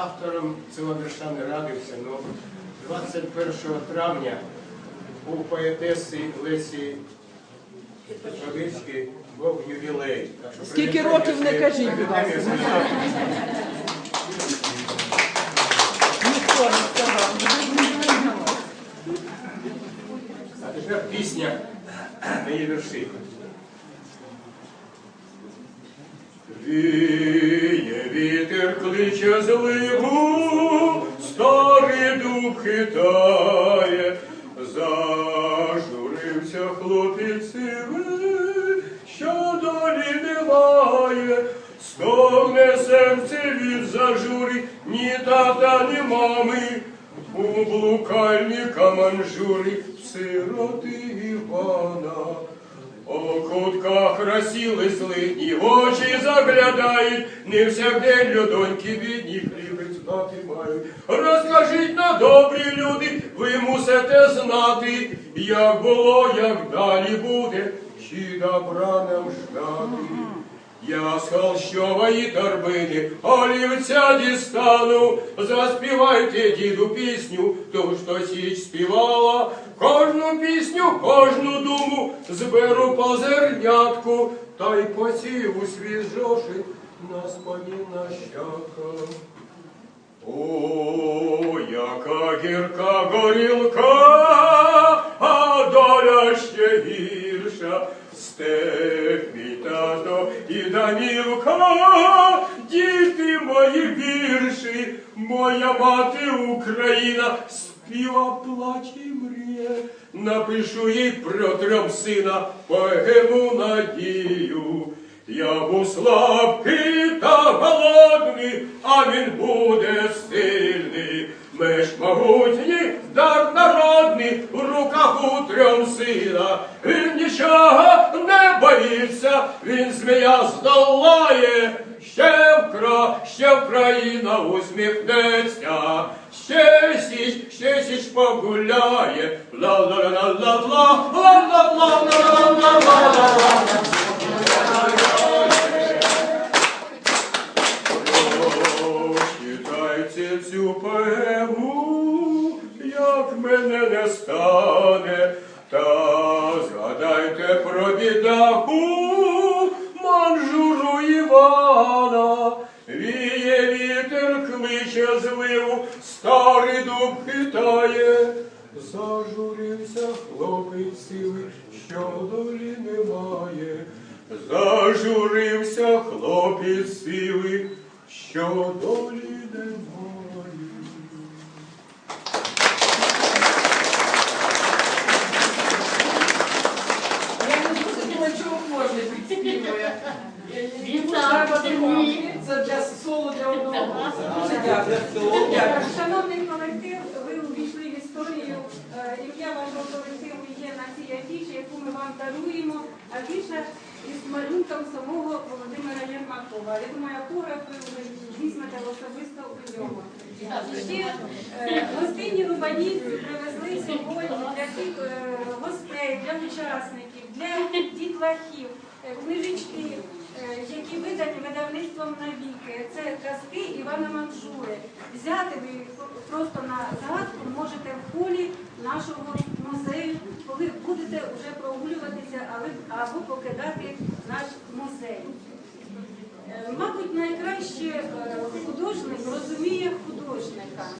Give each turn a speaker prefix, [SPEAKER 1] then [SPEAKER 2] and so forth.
[SPEAKER 1] Автором цього вірша не радився, але 21 травня у поетеси Лесі Петровицькій був ювілей. Так що
[SPEAKER 2] Скільки років не кажіть, будь ласка. Ніхто не сказав.
[SPEAKER 1] А тепер пісня на її вірші. Вітер кличе зливу, старий дуб хитає, зажурився хлопець сивий, що долі немає, стогне серце від зажури, ні тата, ні мами, у блукальника манжури, сироти Івана. О кутках розсіли злидні, в очі заглядають, не всякдень людоньки бідні хлібець знати мають. Розкажіть на добрі люди, ви мусите знати, як було, як далі буде, чи добра нам ждати. Я з холщової торбини олівця дістану, заспівайте діду пісню, ту, що січ співала. Кожну пісню, кожну думу зберу по зернятку, та й посію у свій зошит на спомін нащадкам. О, яка гірка горілка, гірша, степ мій тато і домівка, діти мої вірші, моя мати Україна, співа плаче і мріє, напишу їй про трьох сина, поему надію. Я був слабкий та голодний, а він буде сильний. Меж могутній, боїться, він змія здолає. Ще вкра, ще Вкраїна усміхнеться, ще січ, ще січ погуляє. Ла-ла-ла-ла-ла, ла-ла-ла-ла-ла-ла-ла-ла. Прочитайте цю поему, як мене не стане, та згадайте про манжуру Івана. Віє вітер кличе зливу, старий дуб хитає. Зажурився хлопець сивий, що долі немає. Зажурився хлопець сивий, що долі немає.
[SPEAKER 2] Кожен підспівує.
[SPEAKER 3] Він
[SPEAKER 2] Треба Це для соло для одного. Дуже дякую. Дякую.
[SPEAKER 4] Шановний колектив, ви увійшли в історію. Е, Ім'я вашого колективу є на цій афіші, яку ми вам даруємо. Афіша із малюнком самого Володимира Єрмакова. Я думаю, автограф ви візьмете особисто у нього. Ще е, гостинні рубанівці привезли сьогодні для всіх е, гостей, для учасників, для дітлахів, е, книжечки, які видані видавництвом навіки. Це казки Івана Манжури. Взяти ви їх просто на згадку можете в полі нашого музею, коли будете вже прогулюватися або покидати наш музей. Е, Мабуть, найкраще е, художник розуміє